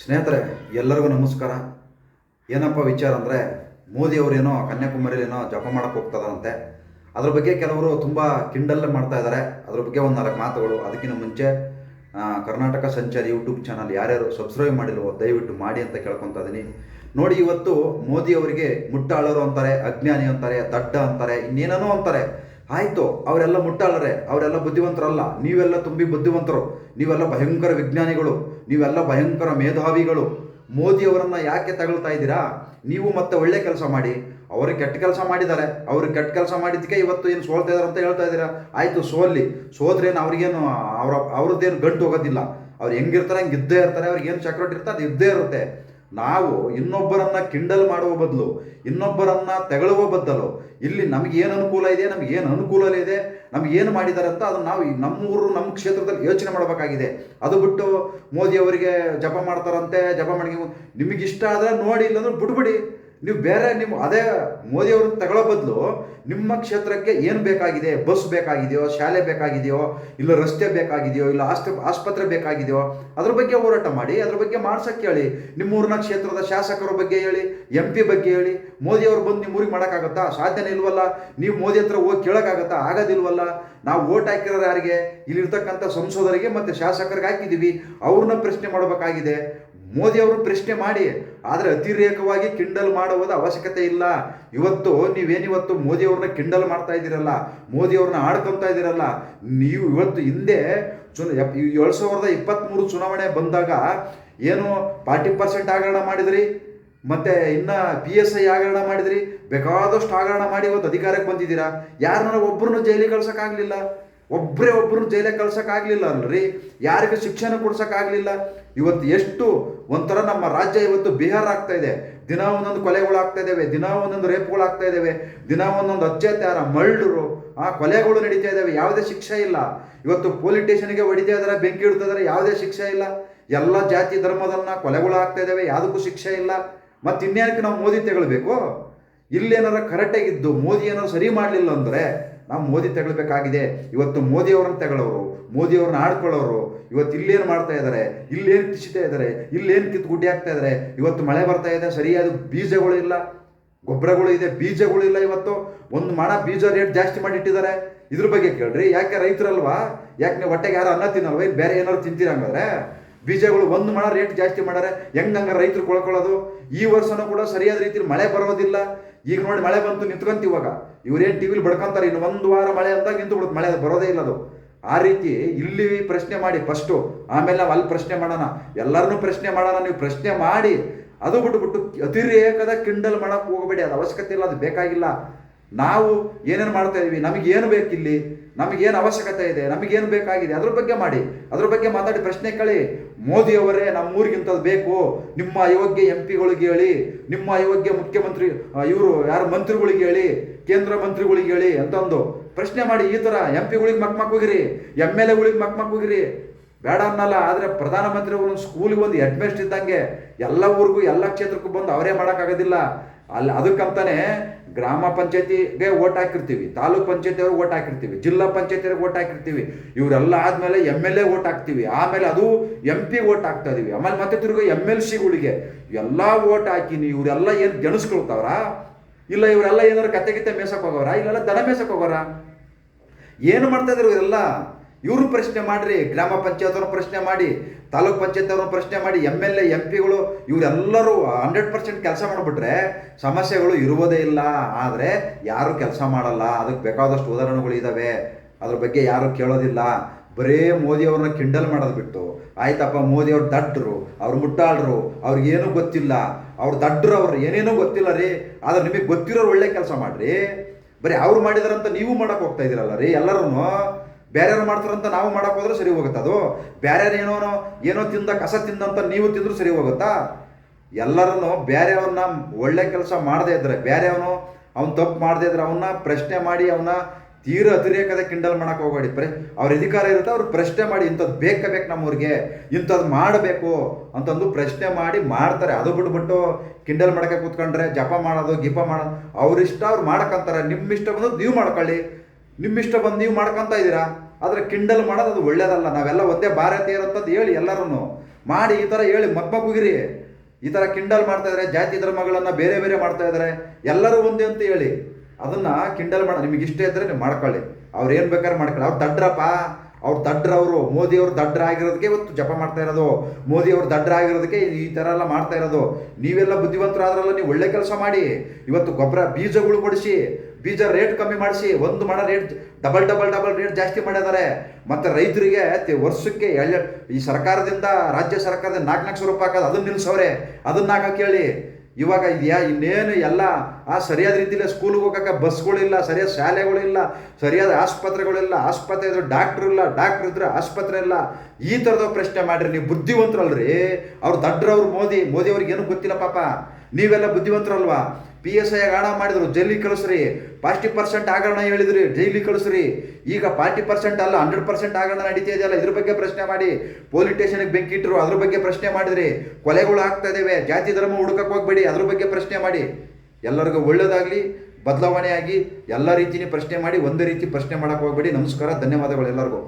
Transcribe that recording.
ಸ್ನೇಹಿತರೆ, ಎಲ್ಲರಿಗೂ ನಮಸ್ಕಾರ. ಏನಪ್ಪ ವಿಚಾರ ಅಂದರೆ, ಮೋದಿಯವರೇನೋ, ಕನ್ಯಾಕುಮಾರಿಯಲ್ಲೇನೋ ಜಪ ಮಾಡಕ್ಕೆ ಹೋಗ್ತದಾರಂತೆ ಅದ್ರ ಬಗ್ಗೆ ಕೆಲವರು ತುಂಬ ಕಿಂಡಲ್ಲೇ ಮಾಡ್ತಾ ಇದ್ದಾರೆ ಅದ್ರ ಬಗ್ಗೆ ಒಂದು ನಾಲ್ಕು ಮಾತುಗಳು. ಅದಕ್ಕಿಂತ ಮುಂಚೆ ಕರ್ನಾಟಕ ಸಂಚಾರಿ ಯೂಟ್ಯೂಬ್ ಚಾನಲ್ ಯಾರ್ಯಾರು ಸಬ್ಸ್ಕ್ರೈಬ್ ಮಾಡಿಲ್ವೋ, ದಯವಿಟ್ಟು ಮಾಡಿ ಅಂತ ಕೇಳ್ಕೊತಾ ಇದ್ದೀನಿ ನೋಡಿ, ಇವತ್ತು ಮೋದಿ ಅವರಿಗೆ ಮುಟ್ಟಾಳರು ಅಂತಾರೆ, ಅಜ್ಞಾನಿ ಅಂತಾರೆ, ದಡ್ಡ ಅಂತಾರೆ, ಇನ್ನೇನೇನೋ ಅಂತಾರೆ. ಆಯಿತು, ಅವರೆಲ್ಲ ಮುಟ್ಟಾಳರೆ, ಅವರೆಲ್ಲ ಬುದ್ಧಿವಂತರಲ್ಲ, ನೀವೆಲ್ಲ ತುಂಬಿ ಬುದ್ಧಿವಂತರು, ನೀವೆಲ್ಲ ಭಯಂಕರ ವಿಜ್ಞಾನಿಗಳು, ನೀವೆಲ್ಲ ಭಯಂಕರ ಮೇಧಾವಿಗಳು. ಮೋದಿಯವರನ್ನು ಯಾಕೆ ತಗೊಳ್ತಾ ಇದ್ದೀರಾ? ನೀವು ಮತ್ತೆ ಒಳ್ಳೆ ಕೆಲಸ ಮಾಡಿ. ಅವರು ಕೆಟ್ಟ ಕೆಲಸ ಮಾಡಿದ್ದಾರೆ. ಅವರು ಕೆಟ್ಟ ಕೆಲಸ ಮಾಡಿದ್ದಕ್ಕೆ ಇವತ್ತು ಏನು ಸೋಲ್ತಾ ಇದ್ದಾರೆ ಅಂತ ಹೇಳ್ತಾ ಇದ್ದೀರಾ? ಆಯಿತು ಸೋಲ್ಲಿ ಸೋದ್ರೇನು ಅವ್ರಿಗೇನು, ಅವ್ರ, ಅವ್ರದ್ದೇನು ಗಂಟು ಹೋಗೋದಿಲ್ಲ. ಅವ್ರು ಹೆಂಗಿರ್ತಾರೆ ಹಂಗೆ ಇದ್ದೇ ಇರ್ತಾರೆ ಅವ್ರಿಗೇನು ಚಕ್ರಟ್ ಇರ್ತಾರೆ ಅದು ಇದ್ದೇ ಇರುತ್ತೆ. ನಾವು ಇನ್ನೊಬ್ಬರನ್ನ ಕಿಂಡಲ್ ಮಾಡುವ ಬದಲು, ಇನ್ನೊಬ್ಬರನ್ನ ತೆಗಳುವ ಬದಲು, ಇಲ್ಲಿ ನಮ್ಗೆ ಏನು ಅನುಕೂಲ ಇದೆ, ನಮ್ಗೆ ಏನು ಅನುಕೂಲ ಇದೆ, ನಮ್ಗೆ ಏನು ಮಾಡಿದ್ದಾರೆ ಅಂತ ಅದನ್ನ ನಾವು ನಮ್ಮೂರು, ನಮ್ಮ ಕ್ಷೇತ್ರದಲ್ಲಿ ಯೋಚನೆ ಮಾಡಬೇಕಾಗಿದೆ. ಅದು ಬಿಟ್ಟು ಮೋದಿ ಅವರಿಗೆ ಜಪ ಮಾಡ್ತಾರಂತೆ, ಜಪ ಮಾಡಿ ನಿಮಗಿಷ್ಟ ಆದರೆ ನೋಡಿ ಇಲ್ಲಾಂದ್ರೆ ಬಿಟ್ಬಿಡಿ ನೀವು ಬೇರೆ ನಿಮ್ಮ, ಅದೇ ಮೋದಿ ಅವ್ರನ್ನ ತಗೊಳ್ಳೋ ಬದಲು ನಿಮ್ಮ ಕ್ಷೇತ್ರಕ್ಕೆ ಏನು ಬೇಕಾಗಿದೆ? ಬಸ್ ಬೇಕಾಗಿದೆಯೋ? ಶಾಲೆ ಬೇಕಾಗಿದೆಯೋ? ಇಲ್ಲ ರಸ್ತೆ ಬೇಕಾಗಿದೆಯೋ? ಇಲ್ಲ ಆಸ್ಪ ಆಸ್ಪತ್ರೆ ಬೇಕಾಗಿದೆಯೋ? ಅದ್ರ ಬಗ್ಗೆ ಹೋರಾಟ ಮಾಡಿ, ಅದ್ರ ಬಗ್ಗೆ ಮಾಡ್ಸಕ್ಕೆ ಹೇಳಿ. ನಿಮ್ಮೂರಿನ ಕ್ಷೇತ್ರದ ಶಾಸಕರ ಬಗ್ಗೆ ಹೇಳಿ, ಎಂ ಬಗ್ಗೆ ಹೇಳಿ. ಮೋದಿ ಅವ್ರು ಬಂದು ನಿಮ್ಮ ಊರಿಗೆ ಮಾಡೋಕ್ಕಾಗತ್ತಾ? ಸಾಧ್ಯನೇ ಇಲ್ವಲ್ಲ? ನೀವು ಮೋದಿ ಹತ್ರ ಹೋಗಿ ಕೇಳೋಕ್ಕಾಗತ್ತಾ? ಆಗೋದಿಲ್ವಲ್ಲ? ನಾವು ಓಟ್ ಹಾಕಿರೋರು ಯಾರಿಗೆ? ಇಲ್ಲಿರ್ತಕ್ಕಂಥ ಸಂಸದರಿಗೆ ಮತ್ತು ಶಾಸಕರಿಗೆ ಹಾಕಿದ್ದೀವಿ. ಅವ್ರನ್ನ ಪ್ರಶ್ನೆ ಮಾಡಬೇಕಾಗಿದೆ. ಮೋದಿ ಅವರು ಪ್ರಶ್ನೆ ಮಾಡಿ, ಆದರೆ ಅತಿರೇಕವಾಗಿ ಕಿಂಡಲ್ ಮಾಡುವುದು ಅವಶ್ಯಕತೆ ಇಲ್ಲ. ಇವತ್ತು ನೀವೇನಿವತ್ತು ಮೋದಿ ಅವ್ರನ್ನ ಕಿಂಡಲ್ ಮಾಡ್ತಾ ಇದ್ದೀರಲ್ಲ, ಮೋದಿ ಅವ್ರನ್ನ ಆಡ್ಕೊತಾ ಇದ್ದೀರಲ್ಲ, ನೀವು ಇವತ್ತು ಹಿಂದೆ ಚುನ ಏಳು ಸಾವಿರದ ಇಪ್ಪತ್ತ್ಮೂರು ಚುನಾವಣೆ ಬಂದಾಗ ಏನು ಫಾರ್ಟಿ ಪರ್ಸೆಂಟ್ ಆಗರಣ ಮಾಡಿದ್ರಿ? ಮತ್ತೆ ಇನ್ನ ಪಿ ಎಸ್ ಐ ಆಗರಣ ಮಾಡಿದ್ರಿ? ಬೇಕಾದಷ್ಟು ಆಗರಣ ಮಾಡಿ ಇವತ್ತು ಅಧಿಕಾರಕ್ಕೆ ಬಂದಿದ್ದೀರಾ? ಯಾರನ್ನ ಒಬ್ಬರನ್ನು ಜೈಲಿಗೆ ಕಳ್ಸೋಕ್ಕಾಗಲಿಲ್ಲ. ಒಬ್ಬರೇ ಒಬ್ಬರು ಜೈಲಿಗೆ ಕಳ್ಸೋಕ್ಕಾಗಲಿಲ್ಲ ಅಲ್ರಿ? ಯಾರಿಗೂ ಶಿಕ್ಷಣ ಕೊಡ್ಸೋಕ್ಕಾಗಲಿಲ್ಲ ಇವತ್ತು ಎಷ್ಟು ಒಂಥರ ನಮ್ಮ ರಾಜ್ಯ ಇವತ್ತು ಬಿಹಾರ ಆಗ್ತಾ ಇದೆ. ದಿನ ಒಂದೊಂದು ಕೊಲೆಗಳು ಆಗ್ತಾ ಇದ್ದಾವೆ ದಿನ ಒಂದೊಂದು ರೇಪ್ಗಳು ಆಗ್ತಾ ಇದ್ದಾವೆ ದಿನ ಒಂದೊಂದು ಅತ್ಯಾಚಾರ, ಮರ್ಡರು, ಆ ಕೊಲೆಗಳು ನಡೀತಾ ಇದ್ದಾವೆ ಯಾವುದೇ ಶಿಕ್ಷೆ ಇಲ್ಲ. ಇವತ್ತು ಪೊಲೀಸ್ ಸ್ಟೇಷನ್ಗೆ ಹೊಡಿತಾ ಇದ್ದಾರೆ ಬೆಂಕಿ ಇಡ್ತಾ ಇದ್ದಾರೆ ಯಾವುದೇ ಶಿಕ್ಷೆ ಇಲ್ಲ. ಎಲ್ಲ ಜಾತಿ ಧರ್ಮದನ್ನ ಕೊಲೆಗಳು ಆಗ್ತಾ ಇದ್ದಾವೆ ಯಾವುದಕ್ಕೂ ಶಿಕ್ಷೆ ಇಲ್ಲ. ಮತ್ತು ಇನ್ನೇನಕ್ಕೆ ನಾವು ಮೋದಿ ತಗೊಳ್ಬೇಕು? ಇಲ್ಲೇನಾರ ಕರೆಕ್ಟಾಗಿದ್ದು ಮೋದಿ ಏನಾರು ಸರಿ ಮಾಡಲಿಲ್ಲ ಅಂದರೆ ನಾವು ಮೋದಿ ತಗೊಳ್ಬೇಕಾಗಿದೆ. ಇವತ್ತು ಮೋದಿ ಅವರನ್ನ ತಗೊಳ್ಳೋರು ಮೋದಿ ಅವ್ರನ್ನ ಆಡ್ಕೊಳ್ಳೋರು ಇವತ್ತು ಇಲ್ಲೇನು ಮಾಡ್ತಾ ಇದ್ದಾರೆ ಇಲ್ಲೇನು ಕಿಸಿತಾ ಇದ್ದಾರೆ ಇಲ್ಲೇನು ಕಿತ್ತು ಗುಡ್ಡಿ ಆಗ್ತಾ ಇದ್ದಾರೆ ಇವತ್ತು ಮಳೆ ಬರ್ತಾ ಇದೆ, ಸರಿಯಾದ ಬೀಜಗಳು ಇಲ್ಲ, ಗೊಬ್ಬರಗಳು ಇದೆ, ಬೀಜಗಳು ಇಲ್ಲ ಇವತ್ತು. ಒಂದು ಮಾಡ ಬೀಜ ರೇಟ್ ಜಾಸ್ತಿ ಮಾಡಿ ಇಟ್ಟಿದ್ದಾರೆ ಇದ್ರ ಬಗ್ಗೆ ಕೇಳ್ರಿ, ಯಾಕೆ ರೈತರಲ್ವಾ? ಯಾಕೆ ನೀವು ಹೊಟ್ಟೆಗೆ ಯಾರು ಅನ್ನ ತಿನ್ನಲ್ವಾ? ಬೇರೆ ಏನಾದ್ರು ತಿಂತೀರ ಹಂಗಾದ್ರೆ? ಬೀಜಗಳು ಒಂದು ಮಣ ರೇಟ್ ಜಾಸ್ತಿ ಮಾಡ್ಯಾರೆ ಹೆಂಗಂಗ ರೈತರು ಕೊಳ್ಕೊಳ್ಳೋದು ಈ ವರ್ಷನೂ ಕೂಡ ಸರಿಯಾದ ರೀತಿಯಲ್ಲಿ ಮಳೆ ಬರೋದಿಲ್ಲ. ಈಗ ನೋಡಿ ಮಳೆ ಬಂತು ನಿಂತ್ಕೊಂತ ಇವಾಗ. ಇವ್ರೇನು ಟಿವಿಲಿ ಬಡ್ಕೊಂತಾರೆ? ಇನ್ನು ಒಂದು ವಾರ ಮಳೆ ಅಂದಾಗ ನಿಂತು ಬಿಡುತ್ತೆ ಮಳೆ ಬರೋದೇ ಇಲ್ಲ ಅದು ಆ ರೀತಿ ಇಲ್ಲಿ ಪ್ರಶ್ನೆ ಮಾಡಿ ಫಸ್ಟು ಆಮೇಲೆ ನಾವು ಅಲ್ಲಿ ಪ್ರಶ್ನೆ ಮಾಡೋಣ. ಎಲ್ಲರನ್ನೂ ಪ್ರಶ್ನೆ ಮಾಡೋಣ. ನೀವು ಪ್ರಶ್ನೆ ಮಾಡಿ. ಅದು ಬಿಟ್ಬಿಟ್ಟು ಅತಿರೇಕದ ಕಿಂಡಲ್ ಮಾಡೋಕೆ ಹೋಗಬೇಡಿ. ಅದು ಅವಶ್ಯಕತೆ ಇಲ್ಲ, ಅದು ಬೇಕಾಗಿಲ್ಲ. ನಾವು ಏನೇನು ಮಾಡ್ತಾ ಇದೀವಿ? ನಮಗೇನು ಬೇಕಿಲ್ಲಿ? ನಮಗೇನು ಅವಶ್ಯಕತೆ ಇದೆ, ನಮಗೇನು ಬೇಕಾಗಿದೆ, ಅದ್ರ ಬಗ್ಗೆ ಮಾಡಿ, ಅದ್ರ ಬಗ್ಗೆ ಮಾತಾಡಿ ಪ್ರಶ್ನೆ ಕೇಳಿ. ಮೋದಿಯವರೇ ನಮ್ಮ ಊರಿಗಿಂಥದ್ದು ಬೇಕು. ನಿಮ್ಮ ಅಯೋಗ್ಯ ಎಂ ಪಿಗಳಿಗೆ ಹೇಳಿ, ನಿಮ್ಮ ಅಯೋಗ್ಯ ಮುಖ್ಯಮಂತ್ರಿ ಇವರು ಯಾರು ಮಂತ್ರಿಗಳಿಗೆ ಹೇಳಿ, ಕೇಂದ್ರ ಮಂತ್ರಿಗಳಿಗೆ ಹೇಳಿ ಅಂತಂದು ಪ್ರಶ್ನೆ ಮಾಡಿ ಈ ಥರ ಎಂ ಪಿಗಳಿಗೆ ಮಕ್ಮಕ್ ಮಕ್ ಹೋಗಿರಿ ಎಂ ಎಲ್ ಎಗಳಿಗೆ ಮಕ್ ಮಕ್ ಹೋಗಿರಿ. ಬೇಡ ಅನ್ನಲ್ಲ, ಆದರೆ ಪ್ರಧಾನಮಂತ್ರಿ ಒಂದು ಸ್ಕೂಲಿಗೆ ಒಂದು ಹೆಡ್ ಇದ್ದಂಗೆ ಎಲ್ಲ ಊರಿಗೂ, ಎಲ್ಲ ಕ್ಷೇತ್ರಕ್ಕೂ ಬಂದು ಅವರೇ ಮಾಡೋಕ್ಕಾಗೋದಿಲ್ಲ ಅಲ್ಲಿ ಅದಕ್ಕಂತಾನೆ ಗ್ರಾಮ ಪಂಚಾಯತಿಗೆ ಓಟ್ ಹಾಕಿರ್ತೀವಿ, ತಾಲೂಕ್ ಪಂಚಾಯತಿ ಅವ್ರಿಗೆ ಓಟ್ ಹಾಕಿರ್ತೀವಿ, ಜಿಲ್ಲಾ ಪಂಚಾಯತಿ ಅವ್ರಿಗೆ ಓಟ್ ಹಾಕಿರ್ತೀವಿ. ಇವರೆಲ್ಲ ಆದಮೇಲೆ ಎಂ ಎಲ್ ಎ ಓಟ್ ಹಾಕ್ತೀವಿ. ಆಮೇಲೆ ಅದು ಎಂ ಪಿ ಓಟ್ ಹಾಕ್ತಾ ಇದೀವಿ. ಆಮೇಲೆ ಮತ್ತೆ ತಿರ್ಗ ಎಂ ಎಲ್ ಸಿಗಳಿಗೆ ಎಲ್ಲ ಓಟ್ ಹಾಕಿನಿ ಇವರೆಲ್ಲ ಏನು ಗೆಣಸ್ಕೊಳ್ತಾವ್ರ? ಇಲ್ಲ ಇವರೆಲ್ಲ ಏನಾರು ಕತೆ ಗಿತ್ತೆ ಮೇಸಕ್ಕೆ ಹೋಗೋರ ಇಲ್ಲೆಲ್ಲ ದನ ಮೇಸಕ್ಕೆ ಹೋಗೋರ ಏನು ಮಾಡ್ತಾ ಇದ್ರು ಇವರೆಲ್ಲ? ಇವರು ಪ್ರಶ್ನೆ ಮಾಡ್ರಿ, ಗ್ರಾಮ ಪಂಚಾಯತ್ ಅವ್ರನ್ನ ಪ್ರಶ್ನೆ ಮಾಡಿ, ತಾಲೂಕ್ ಪಂಚಾಯತ್ ಅವ್ರನ್ನ ಪ್ರಶ್ನೆ ಮಾಡಿ, ಎಂ ಎಲ್ ಎ, ಎಂ ಪಿಗಳು ಇವರೆಲ್ಲರೂ ಹಂಡ್ರೆಡ್ ಪರ್ಸೆಂಟ್ ಕೆಲಸ ಮಾಡಿಬಿಟ್ರೆ ಸಮಸ್ಯೆಗಳು ಇರುವುದೇ ಇಲ್ಲ. ಆದರೆ ಯಾರು ಕೆಲಸ ಮಾಡಲ್ಲ. ಅದಕ್ಕೆ ಬೇಕಾದಷ್ಟು ಉದಾಹರಣೆಗಳು ಇದ್ದಾವೆ ಅದ್ರ ಬಗ್ಗೆ ಯಾರು ಕೇಳೋದಿಲ್ಲ. ಬರೇ ಮೋದಿ ಅವ್ರನ್ನ ಕಿಂಡಲ್ ಮಾಡೋದು ಬಿಟ್ಟು, ಆಯ್ತಪ್ಪ ಮೋದಿ ಅವ್ರು ದಡ್ಡರು ಅವ್ರು ಮುಟ್ಟಾಳರು ಅವ್ರಿಗೇನೂ ಗೊತ್ತಿಲ್ಲ. ಅವ್ರು ದಡ್ಡರು ಅವ್ರು, ಏನೇನೋ ಗೊತ್ತಿಲ್ಲ ರೀ. ಆದ್ರೆ ನಿಮಗೆ ಗೊತ್ತಿರೋರು ಒಳ್ಳೆ ಕೆಲಸ ಮಾಡ್ರಿ. ಬರೀ ಅವ್ರು ಮಾಡಿದಾರಂತ ನೀವು ಮಾಡಕ್ಕೆ ಹೋಗ್ತಾ ಇದೀರಲ್ಲ ರೀ ಎಲ್ಲರೂ ಬೇರೆಯವ್ರು ಮಾಡ್ತಾರಂತ ನಾವು ಮಾಡಕ್ ಹೋದ್ರೆ ಸರಿ ಹೋಗುತ್ತೆ ಅದು. ಬೇರೆಯವ್ರು ಏನೋ ಏನೋ ತಿಂದ ಕಸ ತಿಂದಂತ ನೀವು ತಿಂದ್ರು ಸರಿ ಹೋಗುತ್ತಾ? ಎಲ್ಲರನ್ನು ಬೇರೆಯವ್ರನ್ನ ಒಳ್ಳೆ ಕೆಲಸ ಮಾಡದೇ ಇದ್ರೆ, ಬೇರೆಯವನು ಅವ್ನು ತಪ್ಪು ಮಾಡದೇ ಇದ್ರೆ ಅವನ್ನ ಪ್ರಶ್ನೆ ಮಾಡಿ ಅವನ್ನ ತೀರ ಅತಿರೇಕದ ಕಿಂಡಲ್ ಮಾಡಕ್ ಹೋಗಬೇಡಿ. ಪ್ರೆ, ಅವ್ರ ಅಧಿಕಾರ ಇರುತ್ತೆ, ಅವ್ರು ಪ್ರಶ್ನೆ ಮಾಡಿ ಇಂಥದ್ದು ಬೇಕೇ ಬೇಕು ನಮ್ಮೂರಿಗೆ ಇಂಥದ್ದು ಮಾಡಬೇಕು ಅಂತಂದು ಪ್ರಶ್ನೆ ಮಾಡಿ ಮಾಡ್ತಾರೆ. ಅದು ಬಿಟ್ಬಿಟ್ಟು ಕಿಂಡಲ್ ಮಾಡೋಕ್ಕೆ ಕೂತ್ಕೊಂಡ್ರೆ ಜಪ ಮಾಡೋದು, ಗಿಪ ಮಾಡೋದು ಅವ್ರ ಇಷ್ಟ ಅವ್ರು ಮಾಡಕ್ಕಂತಾರೆ ನಿಮ್ಮ ಇಷ್ಟ ಬಂದು ನೀವು ಮಾಡ್ಕೊಳ್ಳಿ. ನಿಮ್ಮ ಇಷ್ಟ ಬಂದು ನೀವು ಮಾಡ್ಕೊಂತ ಇದ್ದೀರಾ? ಆದರೆ ಕಿಂಡಲ್ ಮಾಡೋದು ಅದು ಒಳ್ಳೇದಲ್ಲ. ನಾವೆಲ್ಲ ಒಂದೇ ಭಾರತೀಯರು ಅಂತಂದು ಹೇಳಿ ಎಲ್ಲರೂ ಮಾಡಿ ಈ ಥರ ಹೇಳಿ ಮಗ್ಮಗುಗಿರಿ ಈ ಥರ ಕಿಂಡಲ್ ಮಾಡ್ತಾ ಇದ್ದಾರೆ ಜಾತಿ ಧರ್ಮಗಳನ್ನು ಬೇರೆ ಬೇರೆ ಮಾಡ್ತಾ ಇದ್ದಾರೆ ಎಲ್ಲರೂ ಒಂದೇ ಅಂತ ಹೇಳಿ. ಅದನ್ನ ಕಿಂಡಲ್ ಮಾಡ, ನಿಮಗೆ ಇಷ್ಟ ಇದ್ದರೆ ನೀವು ಮಾಡ್ಕೊಳ್ಳಿ. ಅವ್ರು ಏನು ಬೇಕಾದ್ರೆ ಮಾಡ್ಕೊಳ್ಳಿ. ಅವ್ರು ದಡ್ರಪ್ಪ. ಅವ್ರು ದಡ್ರವರು. ಮೋದಿ ಅವ್ರು ದಡ್ರ ಆಗಿರೋದಕ್ಕೆ ಇವತ್ತು ಜಪ ಮಾಡ್ತಾ ಇರೋದು. ಮೋದಿ ಅವ್ರು ದಡ್ರ ಆಗಿರೋದಕ್ಕೆ ಈ ಥರ ಎಲ್ಲ ಮಾಡ್ತಾ ಇರೋದು. ನೀವೆಲ್ಲ ಬುದ್ಧಿವಂತರಾದ್ರಲ್ಲ, ನೀವು ಒಳ್ಳೆ ಕೆಲಸ ಮಾಡಿ. ಇವತ್ತು ಗೊಬ್ಬರ ಬೀಜಗಳು ಕೊಡಿಸಿ. ಬೀಜ ರೇಟ್ ಕಮ್ಮಿ ಮಾಡಿಸಿ, ಒಂದು ಮಾಡೋ rate double double double rate ಜಾಸ್ತಿ ಮಾಡಿದ್ದಾರೆ ಮತ್ತು ರೈತರಿಗೆ ವರ್ಷಕ್ಕೆ ಎಳ್ಳ, ಈ ಸರ್ಕಾರದಿಂದ, ರಾಜ್ಯ ಸರ್ಕಾರದಿಂದ ನಾಲ್ಕು ನಾಲ್ಕು ಸಾವಿರ ರೂಪಾಯಿ ಹಾಕೋದು ಅದನ್ನ ನಿಲ್ಸವ್ರೆ. ಅದನ್ನ ಹಾಕಕ್ಕೆ ಹೇಳಿ ಇವಾಗ ಇದೆಯಾ ಇನ್ನೇನು ಎಲ್ಲ, ಆ ಸರಿಯಾದ ರೀತಿಯಲ್ಲಿ ಸ್ಕೂಲ್ಗೆ ಹೋಗಕ್ಕೆ ಬಸ್ಗಳಿಲ್ಲ ಸರಿಯಾದ ಶಾಲೆಗಳಿಲ್ಲ ಸರಿಯಾದ ಆಸ್ಪತ್ರೆಗಳಿಲ್ಲ ಆಸ್ಪತ್ರೆ ಇದ್ರೆ ಡಾಕ್ಟ್ರು ಇಲ್ಲ ಡಾಕ್ಟ್ರ್ ಇದ್ರೆ ಆಸ್ಪತ್ರೆ ಇಲ್ಲ. ಈ ಥರದ ಪ್ರಶ್ನೆ ಮಾಡಿರಿ, ನೀವು ಬುದ್ಧಿವಂತರಲ್ರಿ. ಅವ್ರು ದಡ್ರವ್ರು ಮೋದಿ ಮೋದಿ ಅವ್ರಿಗೆ ಏನು ಗೊತ್ತಿಲ್ಲ ಪಾಪ. ನೀವೆಲ್ಲ ಬುದ್ಧಿವಂತರಲ್ವಾ? ಪಿ ಎಸ್ ಐ ಹಣ ಮಾಡಿದ್ರು, ಜೈಲಿಗೆ ಕಳಿಸ್ರಿ. ಫಾರ್ಟಿ ಪರ್ಸೆಂಟ್ ಆಗರಣ ಹೇಳಿದ್ರಿ, ಜೈಲಿಗೆ ಕಳಿಸ್ರಿ. ಈಗ ಫಾರ್ಟಿ ಪರ್ಸೆಂಟ್ ಅಲ್ಲ ಹಂಡ್ರೆಡ್ ಪರ್ಸೆಂಟ್ ಆಗರಣ ನಡೀತಾ ಇದೆಯಲ್ಲ, ಇದ್ರ ಬಗ್ಗೆ ಪ್ರಶ್ನೆ ಮಾಡಿ. ಪೊಲೀಸ್ ಸ್ಟೇಷನ್ಗೆ ಬೆಂಕಿ ಇಟ್ಟರು ಅದ್ರ ಬಗ್ಗೆ ಪ್ರಶ್ನೆ ಮಾಡಿದ್ರಿ. ಕೊಲೆಗಳು ಆಗ್ತಾ ಇದ್ದಾವೆ ಜಾತಿ ಧರ್ಮ ಹುಡುಕಕ್ಕೆ ಹೋಗ್ಬೇಡಿ, ಅದ್ರ ಬಗ್ಗೆ ಪ್ರಶ್ನೆ ಮಾಡಿ. ಎಲ್ಲರಿಗೂ ಒಳ್ಳೇದಾಗಲಿ, ಬದಲಾವಣೆಯಾಗಿ, ಎಲ್ಲ ರೀತಿನೇ ಪ್ರಶ್ನೆ ಮಾಡಿ, ಒಂದೇ ರೀತಿ ಪ್ರಶ್ನೆ ಮಾಡೋಕ್ಕೆ ಹೋಗ್ಬೇಡಿ. ನಮಸ್ಕಾರ, ಧನ್ಯವಾದಗಳು ಎಲ್ಲರಿಗೂ.